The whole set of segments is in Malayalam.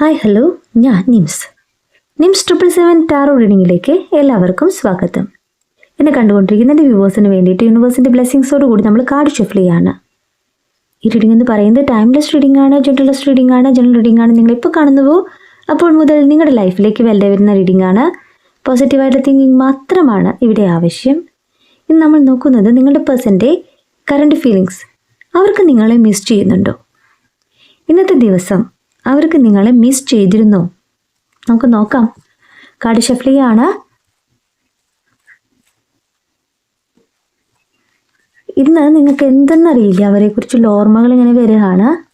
Hi hello. ഞാൻ Nims. Nims triple seven tarot റീഡിങ്ങിലേക്ക് എല്ലാവർക്കും സ്വാഗതം. എന്നെ കണ്ടുകൊണ്ടിരിക്കുന്ന എന്റെ വ്യൂവേഴ്സിന് വേണ്ടിയിട്ട് യൂണിവേഴ്സിന്റെ ബ്ലെസ്സിങ്സോട് കൂടി നമ്മൾ കാർഡ് ഷഫിൾ ചെയ്യാണ്. ഈ റീഡിംഗ് എന്ന് പറയുന്നത് ടൈംലെസ് റീഡിംഗ് ആണ് ജനറൽലെസ് റീഡിംഗ് ആണ് ജനറൽ റീഡിംഗ് ആണ്. നിങ്ങൾ ഇപ്പോൾ കാണുന്നുവോ അപ്പോൾ മുതൽ നിങ്ങളുടെ ലൈഫിലേക്ക് വെല്ലെ വരുന്ന റീഡിംഗ് ആണ്. പോസിറ്റീവായിട്ടുള്ള തിങ്കിങ് മാത്രമാണ് ഇവിടെ ആവശ്യം. ഇന്ന് നമ്മൾ നോക്കുന്നത് നിങ്ങളുടെ പേഴ്സന്റെ കറണ്ട് ഫീലിങ്സ് അവർക്ക് നിങ്ങളെ മിസ് ചെയ്യുന്നുണ്ടോ? ഇന്നത്തെ ദിവസം അവർക്ക് നിങ്ങളെ മിസ് ചെയ്തിരുന്നു. നമുക്ക് നോക്കാം. കാട് ഷഫ്ലിയാണ്. ഇന്ന് നിങ്ങൾക്ക് എന്തെന്നറിയില്ല. അവരെക്കുറിച്ചുള്ള ഓർമ്മകൾ ഇങ്ങനെ വരികയാണ്.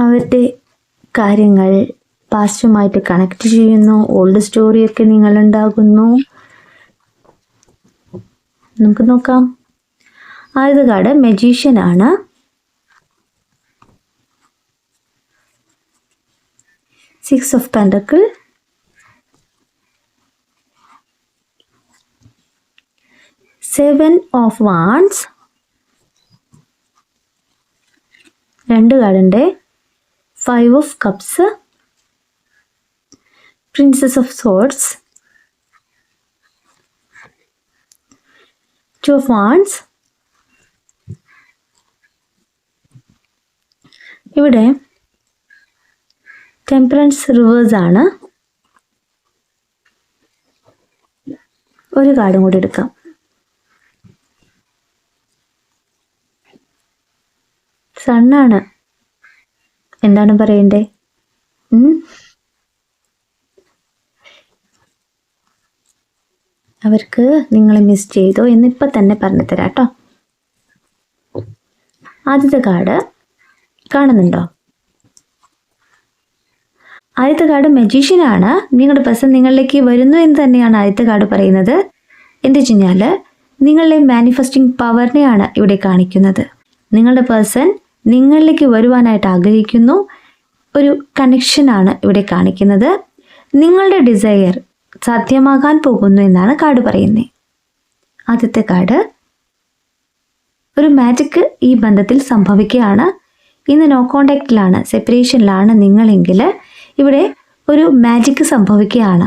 അവരുടെ കാര്യങ്ങൾ പാസ്റ്റുമായിട്ട് കണക്ട് ചെയ്യുന്നു. ഓൾഡ് സ്റ്റോറിയൊക്കെ നിങ്ങളുണ്ടാകുന്നു നമുക്ക് നോക്കാം. ആദ്യത്തെ കാർഡ് മെജീഷ്യൻ ആണ്. Six of pentacle seven of wands രണ്ട് കാർഡുണ്ട് five of cups princess of swords two of wands ഇവിടെ ടെമ്പറൻസ് റിവേഴ്സ് ആണ്. ഒരു കാർഡും കൂടി എടുക്കാം. സണ്ണാണ് എന്താണ് പറയണ്ടേ? അവർക്ക് നിങ്ങളെ മിസ് ചെയ്തോ എന്നിപ്പോൾ തന്നെ പറഞ്ഞു തരാം കേട്ടോ. ആദ്യത്തെ കാർഡ് കാണുന്നുണ്ടോ? കാർഡ് മെജീഷ്യനാണ് നിങ്ങളുടെ പേഴ്സൺ നിങ്ങളിലേക്ക് വരുന്നു എന്ന് തന്നെയാണ് ആദ്യത്തെ കാർഡ് പറയുന്നത്. എന്ത് വെച്ചാൽ നിങ്ങളുടെ മാനിഫെസ്റ്റിംഗ് പവറിനെയാണ് ഇവിടെ കാണിക്കുന്നത്. നിങ്ങളുടെ പേഴ്സൺ നിങ്ങളിലേക്ക് വരുവാനായിട്ട് ആഗ്രഹിക്കുന്നു. ഒരു കണക്ഷനാണ് ഇവിടെ കാണിക്കുന്നത്. നിങ്ങളുടെ ഡിസയർ സാധ്യമാകാൻ പോകുന്നു എന്നാണ് കാർഡ് പറയുന്നത് ആദ്യത്തെ കാർഡ് ഒരു മാജിക്ക് ഈ ബന്ധത്തിൽ സംഭവിക്കുകയാണ്. ഇന്ന് നോ കോണ്ടാക്റ്റിലാണ് സെപ്പറേഷനിലാണ് നിങ്ങളെങ്കിൽ ഇവിടെ ഒരു മാജിക് സംഭവിക്കുകയാണ്.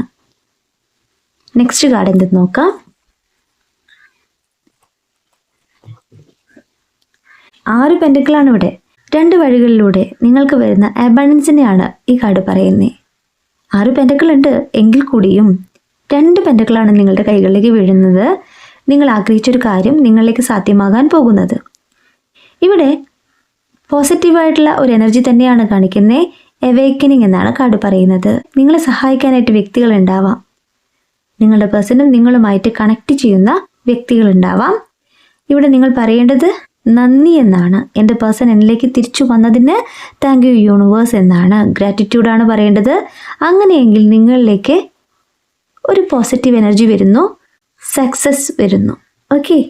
നെക്സ്റ്റ് കാർഡ് എന്ത് നോക്കാം? ആറ് പെൻഡുക്കളാണ് ഇവിടെ. രണ്ട് വഴികളിലൂടെ നിങ്ങൾക്ക് വരുന്ന അബണ്ടൻസിനെയാണ് ഈ കാർഡ് പറയുന്നത് ആറ് പെൻഡുക്കൾ ഉണ്ട് എങ്കിൽ കൂടിയും രണ്ട് പെൻഡുക്കളാണ് നിങ്ങളുടെ കൈകളിലേക്ക് വീഴുന്നത്. നിങ്ങൾ ആഗ്രഹിച്ചൊരു കാര്യം നിങ്ങളിലേക്ക് സാധ്യമാകാൻ പോകുന്നത്. ഇവിടെ പോസിറ്റീവായിട്ടുള്ള ഒരു എനർജി തന്നെയാണ് കാണിക്കുന്നത് എവേക്കനിങ് എന്നാണ് കാർഡ് പറയുന്നത്. നിങ്ങളെ സഹായിക്കാനായിട്ട് വ്യക്തികൾ ഉണ്ടാവാം. നിങ്ങളുടെ പേഴ്സണും നിങ്ങളുമായിട്ട് കണക്ട് ചെയ്യുന്ന വ്യക്തികൾ ഉണ്ടാവാം. ഇവിടെ നിങ്ങൾ പറയേണ്ടത് നന്ദി എന്നാണ്. എന്റെ പേഴ്സൺ എന്നിലേക്ക് തിരിച്ചു വന്നതിന് താങ്ക് യു യൂണിവേഴ്സ് എന്നാണ്. ഗ്രാറ്റിറ്റ്യൂഡാണ് പറയേണ്ടത്. അങ്ങനെയെങ്കിൽ നിങ്ങളിലേക്ക് ഒരു പോസിറ്റീവ് എനർജി വരുന്നു. സക്സസ് വരുന്നു. ഓക്കെ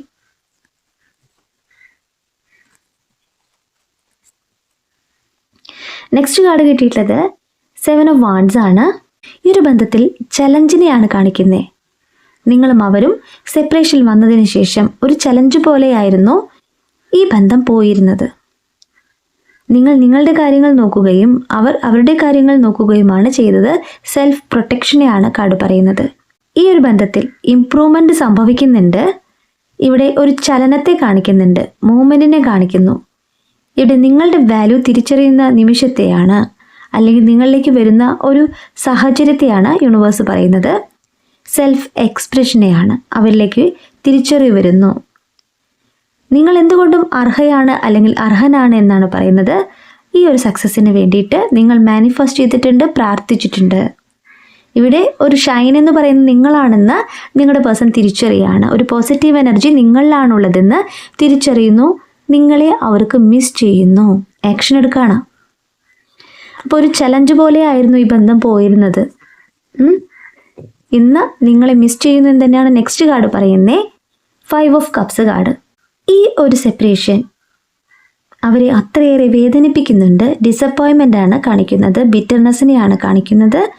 നെക്സ്റ്റ് കാർഡ് കിട്ടിയിട്ടുള്ളത് സെവൻ ഓഫ് വാൺസ് ആണ്. ഈ ഒരു ബന്ധത്തിൽ ചലഞ്ചിനെയാണ് കാണിക്കുന്നത്. നിങ്ങളും അവരും സെപ്പറേഷൻ വന്നതിന് ശേഷം ഒരു ചലഞ്ച് പോലെയായിരുന്നു ഈ ബന്ധം പോയിരുന്നത്. നിങ്ങൾ നിങ്ങളുടെ കാര്യങ്ങൾ നോക്കുകയും അവർ അവരുടെ കാര്യങ്ങൾ നോക്കുകയുമാണ് ചെയ്തത്. സെൽഫ് പ്രൊട്ടക്ഷനെയാണ് കാർഡ് പറയുന്നത്. ഈ ഒരു ബന്ധത്തിൽ ഇംപ്രൂവ്മെന്റ് സംഭവിക്കുന്നുണ്ട്. ഇവിടെ ഒരു ചലനത്തെ കാണിക്കുന്നുണ്ട്. മൂവ്മെന്റിനെ കാണിക്കുന്നു. ഇവിടെ നിങ്ങളുടെ വാല്യൂ തിരിച്ചറിയുന്ന നിമിഷത്തെയാണ് അല്ലെങ്കിൽ നിങ്ങളിലേക്ക് വരുന്ന ഒരു സാഹചര്യത്തെയാണ് യൂണിവേഴ്സ് പറയുന്നത്. സെൽഫ് എക്സ്പ്രഷനെയാണ് അവരിലേക്ക് തിരിച്ചറിവ് വരുന്നു. നിങ്ങൾ എന്തുകൊണ്ടും അർഹയാണ് അല്ലെങ്കിൽ അർഹനാണ് എന്നാണ് പറയുന്നത്. ഈ ഒരു സക്സസ്സിന് വേണ്ടിയിട്ട് നിങ്ങൾ മാനിഫെസ്റ്റ് ചെയ്തിട്ടുണ്ട് പ്രാർത്ഥിച്ചിട്ടുണ്ട്. ഇവിടെ ഒരു ഷൈൻ എന്ന് പറയുന്നത് നിങ്ങളാണെന്ന് നിങ്ങളുടെ പേഴ്സൺ തിരിച്ചറിയാണ്. ഒരു പോസിറ്റീവ് എനർജി നിങ്ങളിലാണുള്ളതെന്ന് തിരിച്ചറിയുന്നു. നിങ്ങളെ അവർക്ക് മിസ് ചെയ്യുന്നു. ആക്ഷൻ എടുക്കുകയാണ് അപ്പോൾ ഒരു ചലഞ്ച് പോലെ ആയിരുന്നു ഈ ബന്ധം പോയിരുന്നത്. ഇന്ന് നിങ്ങളെ മിസ് ചെയ്യുന്നു എന്ന് തന്നെയാണ് നെക്സ്റ്റ് കാർഡ് പറയുന്നേ. ഫൈവ് ഓഫ് കപ്സ് കാർഡ് ഈ ഒരു സെപ്പറേഷൻ അവരെ അത്രയേറെ വേദനിപ്പിക്കുന്നുണ്ട്. ഡിസപ്പോയിൻമെന്റ് ആണ് കാണിക്കുന്നത്. ബിറ്റർനെസ്സിനെയാണ് കാണിക്കുന്നത്.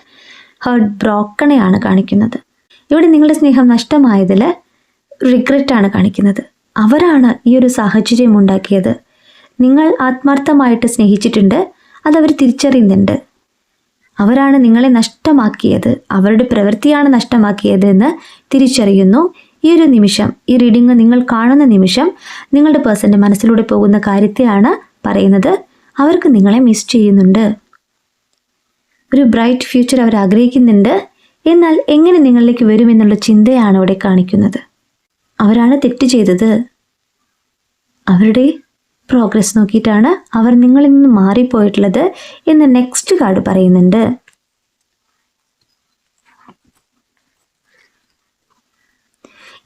ഹേർട്ട് ബ്രോക്കണെയാണ് കാണിക്കുന്നത്. ഇവിടെ നിങ്ങളുടെ സ്നേഹം നഷ്ടമായതിൽ റിഗ്രറ്റാണ് കാണിക്കുന്നത്. അവരാണ് ഈ ഒരു സാഹചര്യം ഉണ്ടാക്കിയത്. നിങ്ങൾ ആത്മാർത്ഥമായിട്ട് സ്നേഹിച്ചിട്ടുണ്ട് അതവർ തിരിച്ചറിയുന്നുണ്ട്. അവരാണ് നിങ്ങളെ നഷ്ടമാക്കിയത് അവരുടെ പ്രവൃത്തിയാണ് നഷ്ടമാക്കിയത് എന്ന് തിരിച്ചറിയുന്നു. ഈ ഒരു നിമിഷം ഈ റീഡിങ് നിങ്ങൾ കാണുന്ന നിമിഷം നിങ്ങളുടെ പേഴ്സന്റെ മനസ്സിലൂടെ പോകുന്ന കാര്യത്തെയാണ് പറയുന്നത്. അവർക്ക് നിങ്ങളെ മിസ് ചെയ്യുന്നുണ്ട്. ഒരു ബ്രൈറ്റ് ഫ്യൂച്ചർ അവർ ആഗ്രഹിക്കുന്നുണ്ട്. എന്നാൽ എങ്ങനെ നിങ്ങളിലേക്ക് വരുമെന്നുള്ള ചിന്തയാണ് അവിടെ കാണിക്കുന്നത്. അവരാണ് തെറ്റ് ചെയ്തത്. അവരുടെ പ്രോഗ്രസ് നോക്കിയിട്ടാണ് അവർ നിങ്ങളിൽ നിന്ന് മാറിപ്പോയിട്ടുള്ളത് എന്ന് നെക്സ്റ്റ് കാർഡ് പറയുന്നുണ്ട്.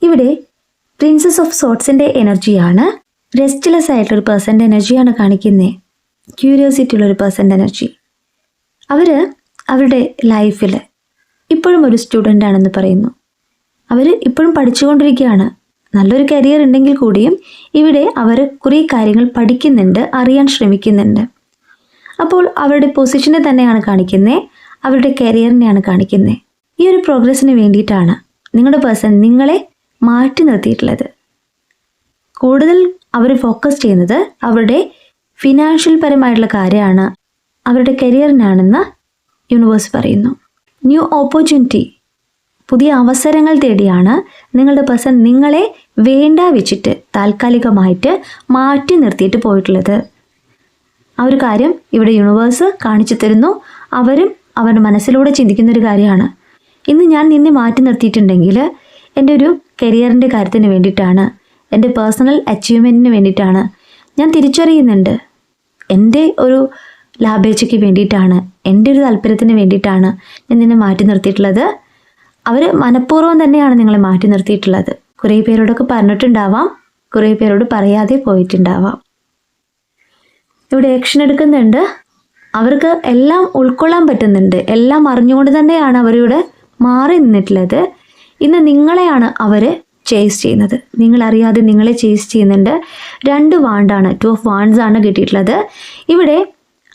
ഇവിടെ പ്രിൻസസ് ഓഫ് സോട്ട്സിന്റെ എനർജിയാണ്. റെസ്റ്റ്ലെസ് ആയിട്ടുള്ള ഒരു പേഴ്സന്റെ എനർജിയാണ് കാണിക്കുന്നത് ക്യൂരിയോസിറ്റി ഉള്ള ഒരു പേഴ്സന്റെ എനർജി. അവർ അവരുടെ ലൈഫിൽ ഇപ്പോഴും ഒരു സ്റ്റുഡന്റ് ആണെന്ന് പറയുന്നു. അവർ ഇപ്പോഴും പഠിച്ചുകൊണ്ടിരിക്കുകയാണ്. നല്ലൊരു കരിയർ ഉണ്ടെങ്കിൽ കൂടിയും ഇവിടെ അവർ കുറേ കാര്യങ്ങൾ പഠിക്കുന്നുണ്ട് അറിയാൻ ശ്രമിക്കുന്നുണ്ട്. അപ്പോൾ അവരുടെ പൊസിഷനെ തന്നെയാണ് കാണിക്കുന്നത് അവരുടെ കരിയറിനെയാണ് കാണിക്കുന്നത് ഈ ഒരു പ്രോഗ്രസ്സിന് വേണ്ടിയിട്ടാണ് നിങ്ങളുടെ പേഴ്സൺ നിങ്ങളെ മാറ്റി നിർത്തിയിട്ടുള്ളത്. കൂടുതൽ അവർ ഫോക്കസ് ചെയ്യുന്നത് അവരുടെ ഫിനാൻഷ്യൽ പരമായിട്ടുള്ള കാര്യമാണ് അവരുടെ കരിയറിനാണെന്ന് യൂണിവേഴ്സ് പറയുന്നു. ന്യൂ ഓപ്പർച്യൂണിറ്റി പുതിയ അവസരങ്ങൾ തേടിയാണ് നിങ്ങളുടെ പേഴ്സൺ നിങ്ങളെ വേണ്ട വെച്ചിട്ട് താൽക്കാലികമായിട്ട് മാറ്റി നിർത്തിയിട്ട് പോയിട്ടുള്ളത്. ആ ഒരു കാര്യം ഇവിടെ യൂണിവേഴ്സ് കാണിച്ചു തരുന്നു. അവരും അവരുടെ മനസ്സിലൂടെ ചിന്തിക്കുന്ന ഒരു കാര്യമാണ്. ഇന്ന് ഞാൻ നിന്നെ മാറ്റി നിർത്തിയിട്ടുണ്ടെങ്കിൽ എന്റെ ഒരു കരിയറിന്റെ കാര്യത്തിന് വേണ്ടിയിട്ടാണ് എന്റെ പേഴ്സണൽ അച്ചീവ്മെന്റിന് വേണ്ടിയിട്ടാണ് ഞാൻ തിരിച്ചറിയുന്നുണ്ട്. എന്റെ ഒരു ലാഭേച്ഛയ്ക്ക് വേണ്ടിയിട്ടാണ് എന്റെ ഒരു താല്പര്യത്തിന് വേണ്ടിയിട്ടാണ് ഞാൻ നിന്നെ മാറ്റി നിർത്തിയിട്ടുള്ളത്. അവർ മനഃപൂർവം തന്നെയാണ് നിങ്ങളെ മാറ്റി നിർത്തിയിട്ടുള്ളത്. കുറേ പേരോടൊക്കെ പറഞ്ഞിട്ടുണ്ടാവാം കുറേ പേരോട് പറയാതെ പോയിട്ടുണ്ടാവാം. ഇവിടെ ആക്ഷൻ എടുക്കുന്നുണ്ട്. അവർക്ക് എല്ലാം ഉൾക്കൊള്ളാൻ പറ്റുന്നുണ്ട്. എല്ലാം അറിഞ്ഞുകൊണ്ട് തന്നെയാണ് അവരിവിടെ മാറി നിന്നിട്ടുള്ളത്. ഇന്ന് നിങ്ങളെയാണ് അവർ ചേസ് ചെയ്യുന്നത്. നിങ്ങളറിയാതെ നിങ്ങളെ ചേസ് ചെയ്യുന്നുണ്ട്. രണ്ട് വാണ്ടാണ് ടു ഓഫ് വാണ്ട്സ് ആണ് കിട്ടിയിട്ടുള്ളത്. ഇവിടെ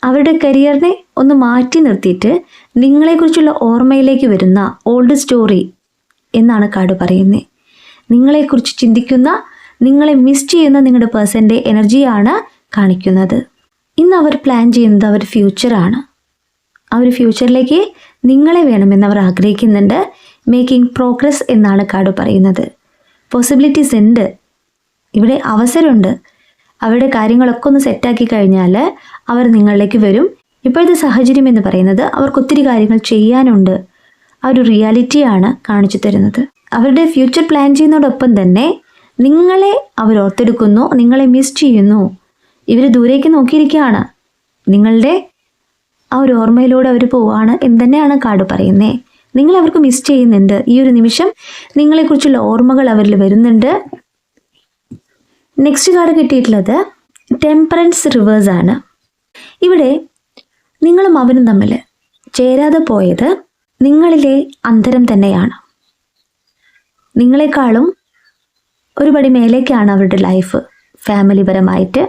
അവരുടെ കരിയറിനെ ഒന്ന് മാറ്റി നിർത്തിയിട്ട് നിങ്ങളെക്കുറിച്ചുള്ള ഓർമ്മയിലേക്ക് വരുന്ന ഓൾഡ് സ്റ്റോറി എന്നാണ് കാട് പറയുന്നത് നിങ്ങളെക്കുറിച്ച് ചിന്തിക്കുന്ന നിങ്ങളെ മിസ് ചെയ്യുന്ന നിങ്ങളുടെ പേഴ്സന്റെ എനർജിയാണ് കാണിക്കുന്നത്. ഇന്ന് അവർ പ്ലാൻ ചെയ്യുന്നത് അവർ ഫ്യൂച്ചറാണ് അവർ ഫ്യൂച്ചറിലേക്ക് നിങ്ങളെ വേണമെന്ന് അവർ ആഗ്രഹിക്കുന്നുണ്ട്. മേക്കിംഗ് പ്രോഗ്രസ് എന്നാണ് കാട് പറയുന്നത്. പോസിബിലിറ്റീസ് ഉണ്ട്. ഇവിടെ അവസരമുണ്ട്. അവരുടെ കാര്യങ്ങളൊക്കെ ഒന്ന് സെറ്റാക്കി കഴിഞ്ഞാൽ അവർ നിങ്ങളിലേക്ക് വരും. ഇപ്പോഴത്തെ സാഹചര്യം എന്ന് പറയുന്നത് അവർക്ക് ഒത്തിരി കാര്യങ്ങൾ ചെയ്യാനുണ്ട്. ആ ഒരു റിയാലിറ്റിയാണ് കാണിച്ചു തരുന്നത്. അവരുടെ ഫ്യൂച്ചർ പ്ലാൻ ചെയ്യുന്നതോടൊപ്പം തന്നെ നിങ്ങളെ അവർ ഓർത്തെടുക്കുന്നു നിങ്ങളെ മിസ് ചെയ്യുന്നു. ഇവർ ദൂരേക്ക് നോക്കിയിരിക്കുകയാണ്. നിങ്ങളുടെ ആ ഒരു ഓർമ്മയിലൂടെ അവർ പോവാണ് എന്ന് തന്നെയാണ് കാർഡ് പറയുന്നത് നിങ്ങൾ അവർക്ക് മിസ് ചെയ്യുന്നുണ്ട്. ഈ ഒരു നിമിഷം നിങ്ങളെക്കുറിച്ചുള്ള ഓർമ്മകൾ അവരിൽ വരുന്നുണ്ട്. നെക്സ്റ്റ് കാർഡ് കിട്ടിയിട്ടുള്ളത് ടെമ്പറൻസ് റിവേഴ്സ് ആണ്. ഇവിടെ നിങ്ങളും അവനും തമ്മിൽ ചേരാതെ പോയത് നിങ്ങളിലെ അന്തരം തന്നെയാണ്. നിങ്ങളെക്കാളും ഒരുപടി മേലേക്കാണ് അവരുടെ ലൈഫ് ഫാമിലി പരമായിട്ട്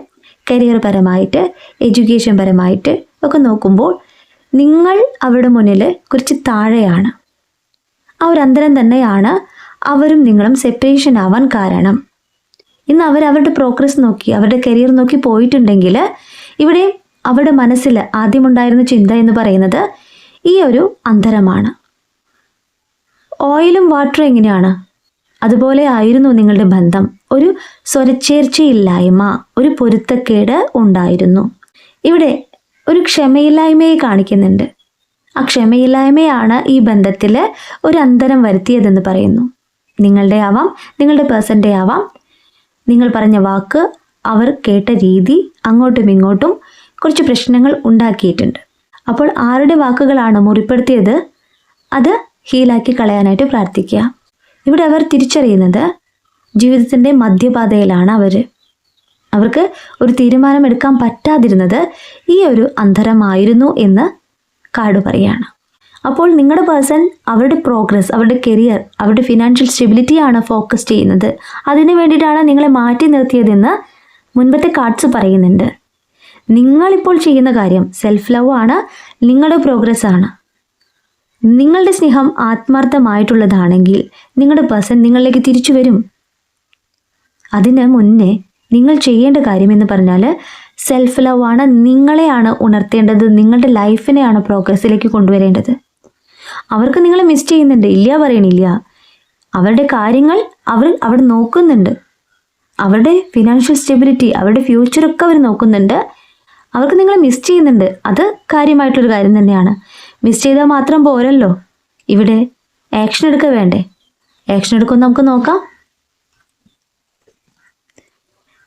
കരിയർ പരമായിട്ട് എഡ്യൂക്കേഷൻ പരമായിട്ട് ഒക്കെ നോക്കുമ്പോൾ നിങ്ങൾ അവരുടെ മുന്നിൽ കുറച്ച് താഴെയാണ്. ആ ഒരു അന്തരം തന്നെയാണ് അവരും നിങ്ങളും സെപ്പറേഷൻ ആവാൻ കാരണം. ഇന്ന് അവർ അവരുടെ പ്രോഗ്രസ് നോക്കി അവരുടെ കരിയർ നോക്കി പോയിട്ടുണ്ടെങ്കിൽ ഇവിടെ അവരുടെ മനസ്സിൽ ആദ്യമുണ്ടായിരുന്ന ചിന്ത എന്ന് പറയുന്നത് ഈ ഒരു അന്തരമാണ്. ഓയിലും വാട്ടറും എങ്ങനെയാണ്? അതുപോലെ ആയിരുന്നു നിങ്ങളുടെ ബന്ധം. ഒരു സ്വരച്ചേർച്ചയില്ലായ്മ ഒരു പൊരുത്തക്കേട് ഉണ്ടായിരുന്നു. ഇവിടെ ഒരു ക്ഷമയില്ലായ്മയെ കാണിക്കുന്നുണ്ട്. ആ ക്ഷമയില്ലായ്മയാണ് ഈ ബന്ധത്തിൽ ഒരു അന്തരം വരുത്തിയതെന്ന് പറയുന്നു. നിങ്ങളുടെ ആവാം നിങ്ങളുടെ പേഴ്സന്റെ ആവാം നിങ്ങൾ പറഞ്ഞ വാക്ക് അവർ കേട്ട രീതി അങ്ങോട്ടും ഇങ്ങോട്ടും കുറച്ച് പ്രശ്നങ്ങൾ ഉണ്ടാക്കിയിട്ടുണ്ട്. അപ്പോൾ ആരുടെ വാക്കുകളാണ് മുറിപ്പെടുത്തിയത്? അത് ഹീലാക്കി കളയാനായിട്ട് പ്രാർത്ഥിക്കുക. ഇവിടെ അവർ തിരിച്ചറിയുന്നത് ജീവിതത്തിന്റെ മധ്യപാതയിലാണ് അവർ. അവർക്ക് ഒരു തീരുമാനമെടുക്കാൻ പറ്റാതിരുന്നത് ഈ ഒരു അന്തരമായിരുന്നു എന്ന് കാട് പറയാണ്. അപ്പോൾ നിങ്ങളുടെ പേഴ്സൺ അവരുടെ പ്രോഗ്രസ് അവരുടെ കരിയർ അവരുടെ ഫിനാൻഷ്യൽ സ്റ്റെബിലിറ്റിയാണ് ഫോക്കസ് ചെയ്യുന്നത്. അതിന് വേണ്ടിയിട്ടാണ് നിങ്ങളെ മാറ്റി നിർത്തിയതെന്ന് മുൻപത്തെ കാർഡ്സ് പറയുന്നുണ്ട്. നിങ്ങളിപ്പോൾ ചെയ്യുന്ന കാര്യം സെൽഫ് ലവ് ആണ് നിങ്ങളുടെ പ്രോഗ്രസ് ആണ്. നിങ്ങളുടെ സ്നേഹം ആത്മാർത്ഥമായിട്ടുള്ളതാണെങ്കിൽ നിങ്ങളുടെ പേഴ്സൺ നിങ്ങളിലേക്ക് തിരിച്ചു വരും. അതിന് മുന്നേ നിങ്ങൾ ചെയ്യേണ്ട കാര്യം എന്ന് പറഞ്ഞാൽ സെൽഫ് ലവ് ആണ് നിങ്ങളെയാണ് ഉണർത്തേണ്ടത് നിങ്ങളുടെ ലൈഫിനെയാണ് പ്രോഗ്രസ്സിലേക്ക് കൊണ്ടുവരേണ്ടത്. അവർക്ക് നിങ്ങളെ മിസ് ചെയ്യുന്നുണ്ട്. ഇല്ല പറയണില്ല. അവരുടെ കാര്യങ്ങൾ അവർ അവിടെ നോക്കുന്നുണ്ട്. അവരുടെ ഫിനാൻഷ്യൽ സ്റ്റെബിലിറ്റി അവരുടെ ഫ്യൂച്ചറൊക്കെ അവർ നോക്കുന്നുണ്ട്. അവർക്ക് നിങ്ങളെ മിസ് ചെയ്യുന്നുണ്ട്. അത് കാര്യമായിട്ടൊരു കാര്യം തന്നെയാണ്. മിസ് ചെയ്താൽ മാത്രം പോരല്ലോ. ഇവിടെ ആക്ഷൻ എടുക്കുക വേണ്ടേ? ആക്ഷൻ എടുക്കുമെന്ന് നമുക്ക് നോക്കാം.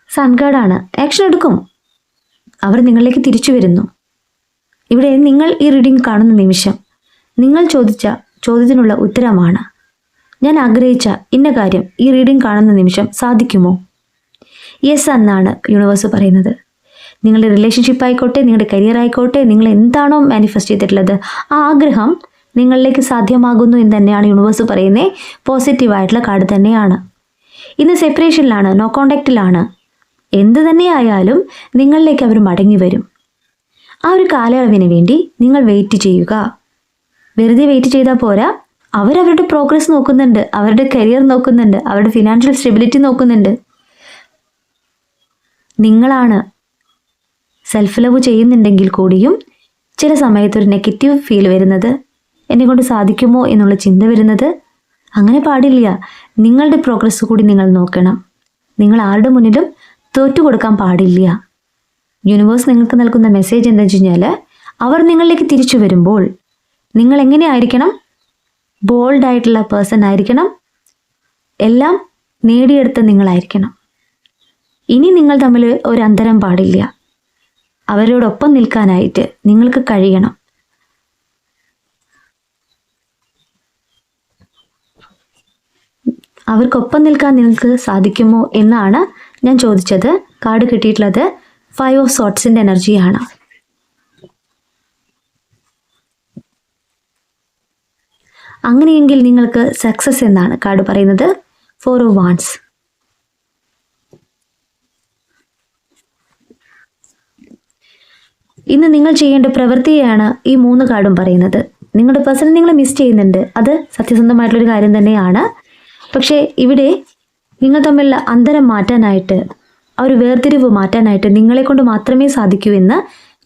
സൺഗാർഡാണ് ആക്ഷൻ എടുക്കും. അവർ നിങ്ങളിലേക്ക് തിരിച്ചു വരുന്നു. ഇവിടെ നിങ്ങൾ ഈ റീഡിംഗ് കാണുന്ന നിമിഷം. നിങ്ങൾ ചോദിച്ച ചോദ്യത്തിനുള്ള ഉത്തരമാണ്. ഞാൻ ആഗ്രഹിച്ച ഇന്ന കാര്യം ഈ റീഡിംഗ് കാണുന്ന നിമിഷം സാധിക്കുമോ? യെസ് എന്നാണ് യൂണിവേഴ്സ് പറയുന്നത്. നിങ്ങളുടെ റിലേഷൻഷിപ്പ് ആയിക്കോട്ടെ നിങ്ങളുടെ കരിയർ ആയിക്കോട്ടെ നിങ്ങൾ എന്താണോ മാനിഫെസ്റ്റ് ചെയ്തിട്ടുള്ളത് ആ ആഗ്രഹം നിങ്ങളിലേക്ക് സാധ്യമാകുന്നു എന്ന് തന്നെയാണ് യൂണിവേഴ്സ് പറയുന്നത് പോസിറ്റീവായിട്ടുള്ള കാർഡ് തന്നെയാണ്. ഇന്ന് സെപ്പറേഷനിലാണ് നോ കോണ്ടാക്റ്റിലാണ് എന്ത് തന്നെയായാലും നിങ്ങളിലേക്ക് അവർ മടങ്ങി വരും. ആ ഒരു കാലയളവിന് വേണ്ടി നിങ്ങൾ വെയിറ്റ് ചെയ്യുക. വെറുതെ വെയിറ്റ് ചെയ്താൽ പോരാ. അവരവരുടെ പ്രോഗ്രസ് നോക്കുന്നുണ്ട്. അവരുടെ കരിയർ നോക്കുന്നുണ്ട്. അവരുടെ ഫിനാൻഷ്യൽ സ്റ്റെബിലിറ്റി നോക്കുന്നുണ്ട്. നിങ്ങളാണ് സെൽഫ് ലവ് ചെയ്യുന്നുണ്ടെങ്കിൽ കൂടിയും ചില സമയത്ത് ഒരു നെഗറ്റീവ് ഫീൽ വരുന്നത് എന്നെ കൊണ്ട് സാധിക്കുമോ എന്നുള്ള ചിന്ത വരുന്നത് അങ്ങനെ പാടില്ല. നിങ്ങളുടെ പ്രോഗ്രസ് കൂടി നിങ്ങൾ നോക്കണം. നിങ്ങൾ ആരുടെ മുന്നിലും തോറ്റുകൊടുക്കാൻ പാടില്ല. യൂണിവേഴ്സ് നിങ്ങൾക്ക് നൽകുന്ന മെസ്സേജ് എന്താ വെച്ച് കഴിഞ്ഞാൽ അവർ നിങ്ങളിലേക്ക് തിരിച്ചു വരുമ്പോൾ നിങ്ങൾ എങ്ങനെയായിരിക്കണം ബോൾഡ് ആയിട്ടുള്ള പേഴ്സൺ ആയിരിക്കണം. എല്ലാം നേടിയെടുത്ത നിങ്ങളായിരിക്കണം. ഇനി നിങ്ങൾ തമ്മിൽ ഒരു അന്തരം പാടില്ല. അവരോടൊപ്പം നിൽക്കാനായിട്ട് നിങ്ങൾക്ക് കഴിയണം. അവർക്കൊപ്പം നിൽക്കാൻ നിങ്ങൾക്ക് സാധിക്കുമോ എന്നാണ് ഞാൻ ചോദിച്ചത്. കാർഡ് കിട്ടിയിട്ടുള്ളത് ഫൈവ് ഓഫ് സോട്ട്സിന്റെ എനർജിയാണ് അങ്ങനെയെങ്കിൽ നിങ്ങൾക്ക് സക്സസ് എന്നാണ് കാർഡ് പറയുന്നത്. ഫോർ ഓഫ് വാൺസ് ഇന്ന് നിങ്ങൾ ചെയ്യേണ്ട പ്രവൃത്തിയാണ് ഈ മൂന്ന് കാർഡും പറയുന്നത്. നിങ്ങളുടെ പേഴ്സൺ നിങ്ങൾ മിസ് ചെയ്യുന്നുണ്ട്. അത് സത്യസന്ധമായിട്ടുള്ളൊരു കാര്യം തന്നെയാണ്. പക്ഷേ ഇവിടെ നിങ്ങൾ തമ്മിലുള്ള അന്തരം മാറ്റാനായിട്ട് ആ ഒരു വേർതിരിവ് മാറ്റാനായിട്ട് നിങ്ങളെ കൊണ്ട് മാത്രമേ സാധിക്കൂ എന്ന്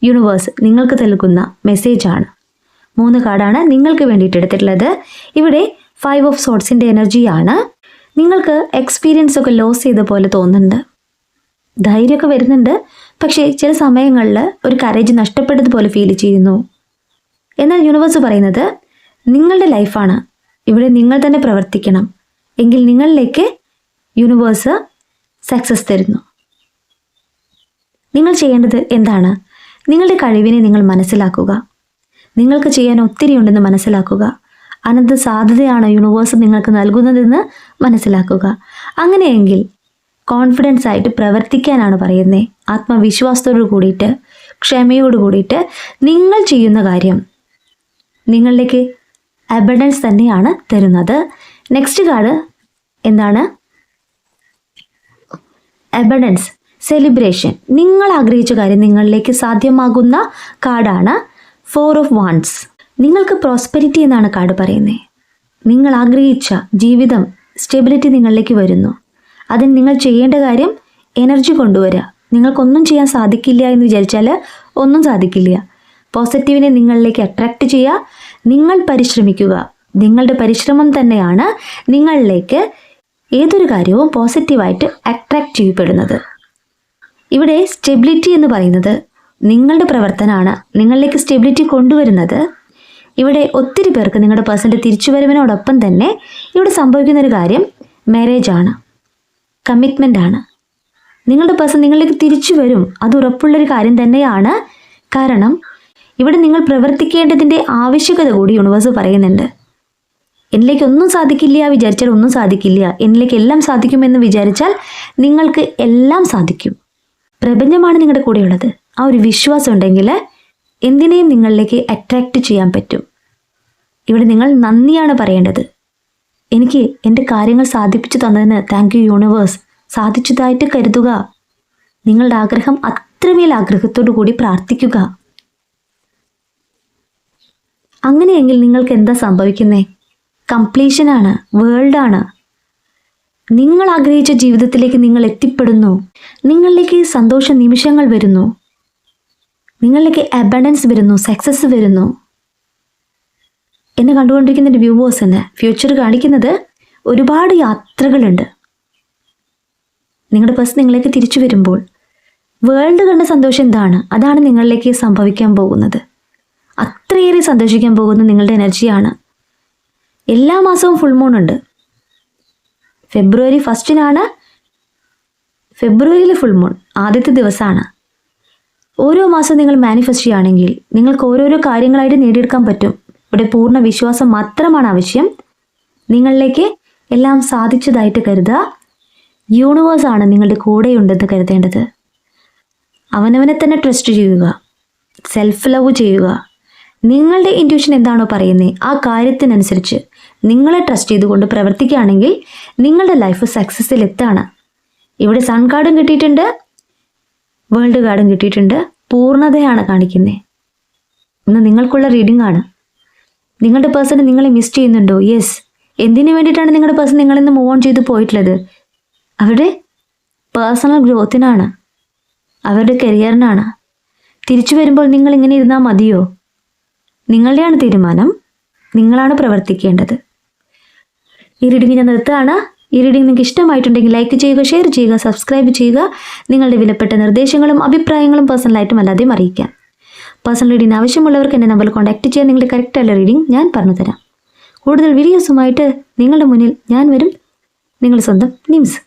യൂണിവേഴ്സ് നിങ്ങൾക്ക് നൽകുന്ന മെസ്സേജാണ് മൂന്ന് കാർഡാണ് നിങ്ങൾക്ക് വേണ്ടിയിട്ട് എടുത്തിട്ടുള്ളത്. ഇവിടെ ഫൈവ് ഓഫ് സോട്ട്സിന്റെ എനർജിയാണ് നിങ്ങൾക്ക് എക്സ്പീരിയൻസ് ഒക്കെ ലോസ് ചെയ്ത പോലെ തോന്നുന്നുണ്ട്. ധൈര്യമൊക്കെ വരുന്നുണ്ട്. പക്ഷേ ചില സമയങ്ങളിൽ ഒരു കറേജ് നഷ്ടപ്പെട്ടതുപോലെ ഫീൽ ചെയ്യുന്നു. എന്നാൽ യൂണിവേഴ്സ് പറയുന്നത് നിങ്ങളുടെ ലൈഫാണ് ഇവിടെ നിങ്ങൾ തന്നെ പ്രവർത്തിക്കണം. എങ്കിൽ നിങ്ങളിലേക്ക് യൂണിവേഴ്സ് സക്സസ് തരുന്നു. നിങ്ങൾ ചെയ്യേണ്ടത് എന്താണ്? നിങ്ങളുടെ കഴിവിനെ നിങ്ങൾ മനസ്സിലാക്കുക. നിങ്ങൾക്ക് ചെയ്യാൻ ഒത്തിരി ഉണ്ടെന്ന് മനസ്സിലാക്കുക. അനന്ത സാധ്യതയാണ് യൂണിവേഴ്സ് നിങ്ങൾക്ക് നൽകുന്നതെന്ന് മനസ്സിലാക്കുക. അങ്ങനെയെങ്കിൽ കോൺഫിഡൻസ് ആയിട്ട് പ്രവർത്തിക്കാനാണ് പറയുന്നത് ആത്മവിശ്വാസത്തോട് കൂടിയിട്ട് ക്ഷമയോട് കൂടിയിട്ട് നിങ്ങൾ ചെയ്യുന്ന കാര്യം നിങ്ങളിലേക്ക് അബഡൻസ് തന്നെയാണ് തരുന്നത്. നെക്സ്റ്റ് കാർഡ് എന്താണ്? അബഡൻസ് സെലിബ്രേഷൻ നിങ്ങൾ ആഗ്രഹിച്ച കാര്യം നിങ്ങളിലേക്ക് സാധ്യമാകുന്ന കാർഡാണ് ഫോർ ഓഫ് വാൺസ് നിങ്ങൾക്ക് പ്രോസ്പെരിറ്റി എന്നാണ് കാർഡ് പറയുന്നത് നിങ്ങൾ ആഗ്രഹിച്ച ജീവിതം സ്റ്റെബിലിറ്റി നിങ്ങളിലേക്ക് വരുന്നു. അതിന് നിങ്ങൾ ചെയ്യേണ്ട കാര്യം എനർജി കൊണ്ടുവരിക നിങ്ങൾക്കൊന്നും ചെയ്യാൻ സാധിക്കില്ല എന്ന് വിചാരിച്ചാൽ ഒന്നും സാധിക്കില്ല. പോസിറ്റീവിനെ നിങ്ങളിലേക്ക് അട്രാക്റ്റ് ചെയ്യുക നിങ്ങൾ പരിശ്രമിക്കുക. നിങ്ങളുടെ പരിശ്രമം തന്നെയാണ് നിങ്ങളിലേക്ക് ഏതൊരു കാര്യവും പോസിറ്റീവായിട്ട് അട്രാക്റ്റ് ചെയ്യപ്പെടുന്നത്. ഇവിടെ സ്റ്റെബിലിറ്റി എന്ന് പറയുന്നത് നിങ്ങളുടെ പ്രവർത്തനമാണ് നിങ്ങളിലേക്ക് സ്റ്റെബിലിറ്റി കൊണ്ടുവരുന്നത്. ഇവിടെ ഒത്തിരി പേർക്ക് നിങ്ങളുടെ പേഴ്സന്റെ തിരിച്ചുവരവിനോടൊപ്പം തന്നെ ഇവിടെ സംഭവിക്കുന്ന ഒരു കാര്യം മാരേജ് ആണ്. കമ്മിറ്റ്മെന്റ് ആണ്. നിങ്ങളുടെ പേഴ്സൺ നിങ്ങളിലേക്ക് തിരിച്ചു വരും അത് ഉറപ്പുള്ളൊരു കാര്യം തന്നെയാണ്. കാരണം ഇവിടെ നിങ്ങൾ പ്രവർത്തിക്കേണ്ടതിന്റെ ആവശ്യകത കൂടി യൂണിവേഴ്സ് പറയുന്നുണ്ട്. എന്നിലേക്ക് ഒന്നും സാധിക്കില്ല വിചാരിച്ചാൽ ഒന്നും സാധിക്കില്ല. എന്നിലേക്ക് എല്ലാം സാധിക്കുമെന്ന് വിചാരിച്ചാൽ നിങ്ങൾക്ക് എല്ലാം സാധിക്കും. പ്രപഞ്ചമാണ് നിങ്ങളുടെ കൂടെയുള്ളത്. ആ ഒരു വിശ്വാസം ഉണ്ടെങ്കിൽ എന്തിനേയും നിങ്ങളിലേക്ക് അട്രാക്റ്റ് ചെയ്യാൻ പറ്റും. ഇവിടെ നിങ്ങൾ നന്ദിയാണ് പറയേണ്ടത്. എനിക്ക് എന്റെ കാര്യങ്ങൾ സാധിപ്പിച്ചു തന്നതിന് താങ്ക് യു യൂണിവേഴ്സ് സാധിച്ചതായിട്ട് കരുതുക. നിങ്ങളുടെ ആഗ്രഹം അത്രമേൽ ആഗ്രഹത്തോടു കൂടി പ്രാർത്ഥിക്കുക. അങ്ങനെയെങ്കിൽ നിങ്ങൾക്ക് എന്താ സംഭവിക്കുന്നേ? കംപ്ലീഷനാണ് വേൾഡാണ് നിങ്ങൾ ആഗ്രഹിച്ച ജീവിതത്തിലേക്ക് നിങ്ങൾ എത്തിപ്പെടുന്നു. നിങ്ങളിലേക്ക് സന്തോഷ നിമിഷങ്ങൾ വരുന്നു. നിങ്ങളിലേക്ക് അബണ്ടൻസ് വരുന്നു സക്സസ് വരുന്നു. എന്നെ കണ്ടുകൊണ്ടിരിക്കുന്ന എന്റെ വ്യൂവേഴ്സിന് ഫ്യൂച്ചർ കാണിക്കുന്നത് ഒരുപാട് യാത്രകളുണ്ട്. നിങ്ങളുടെ പേഴ്സ് നിങ്ങളിലേക്ക് തിരിച്ചു വരുമ്പോൾ വേൾഡ് കണ്ട സന്തോഷം എന്താണ്? അതാണ് നിങ്ങളിലേക്ക് സംഭവിക്കാൻ പോകുന്നത്. അത്രയേറെ സന്തോഷിക്കാൻ പോകുന്ന നിങ്ങളുടെ എനർജിയാണ് എല്ലാ മാസവും ഫുൾ മൂൺ ഉണ്ട്. ഫെബ്രുവരി ഫസ്റ്റിനാണ് ഫെബ്രുവരിയിലെ ഫുൾ മൂൺ ആദ്യത്തെ ദിവസമാണ് ഓരോ മാസം നിങ്ങൾ മാനിഫെസ്റ്റ് ചെയ്യുകയാണെങ്കിൽ നിങ്ങൾക്ക് ഓരോരോ കാര്യങ്ങളായിട്ട് നേടിയെടുക്കാൻ പറ്റും. ഇവിടെ പൂർണ വിശ്വാസം മാത്രമാണ് ആവശ്യം. നിങ്ങളിലേക്ക് എല്ലാം സാധിച്ചതായിട്ട് കരുതുക. യൂണിവേഴ്സാണ് നിങ്ങളുടെ കൂടെയുണ്ടെന്ന് കരുതേണ്ടത്. അവനവനെ തന്നെ ട്രസ്റ്റ് ചെയ്യുക. സെൽഫ് ലവ് ചെയ്യുക. നിങ്ങളുടെ ഇന്റ്യൂഷൻ എന്താണോ പറയുന്നത് ആ കാര്യത്തിനനുസരിച്ച് നിങ്ങളെ ട്രസ്റ്റ് ചെയ്തുകൊണ്ട് പ്രവർത്തിക്കുകയാണെങ്കിൽ നിങ്ങളുടെ ലൈഫ് സക്സസ്സിൽ എത്താണ് ഇവിടെ സൺ കാർഡും കിട്ടിയിട്ടുണ്ട്. വേൾഡ് കാർഡും കിട്ടിയിട്ടുണ്ട്. പൂർണതയാണ് കാണിക്കുന്നത് ഇന്ന് നിങ്ങൾക്കുള്ള റീഡിംഗ് ആണ്. നിങ്ങളുടെ പേഴ്സൺ നിങ്ങളെ മിസ് ചെയ്യുന്നുണ്ടോ? യെസ് എന്തിനു വേണ്ടിയിട്ടാണ് നിങ്ങളുടെ പേഴ്സൺ നിങ്ങളിൽ നിന്ന് മൂവ് ഓൺ ചെയ്ത് പോയിട്ടുള്ളത്? അവരുടെ പേഴ്സണൽ ഗ്രോത്തിനാണ് അവരുടെ കരിയറിനാണ് തിരിച്ചു വരുമ്പോൾ നിങ്ങൾ ഇങ്ങനെ ഇരുന്നാൽ മതിയോ? നിങ്ങളുടെയാണ് തീരുമാനം. നിങ്ങളാണ് പ്രവർത്തിക്കേണ്ടത്. ഈ റീഡിംഗ് ഞാൻ നിർത്തുകയാണ്. ഈ റീഡിംഗ് നിങ്ങൾക്ക് ഇഷ്ടമായിട്ടുണ്ടെങ്കിൽ ലൈക്ക് ചെയ്യുക ഷെയർ ചെയ്യുക സബ്സ്ക്രൈബ് ചെയ്യുക. നിങ്ങളുടെ വിലപ്പെട്ട നിർദ്ദേശങ്ങളും അഭിപ്രായങ്ങളും പേഴ്സണലായിട്ടും അല്ലാതെയും അറിയിക്കാം. പേഴ്സണൽ റീഡിംഗ് ആവശ്യമുള്ളവർക്ക് എന്നെ നമ്പറിൽ കോൺടാക്ട് ചെയ്യാൻ നിങ്ങൾ കറക്റ്റായുള്ള റീഡിംഗ് ഞാൻ പറഞ്ഞു തരാം കൂടുതൽ വീഡിയോസുമായിട്ട് നിങ്ങളുടെ മുന്നിൽ ഞാൻ വരും. നിങ്ങൾ സ്വന്തം നിംസ്.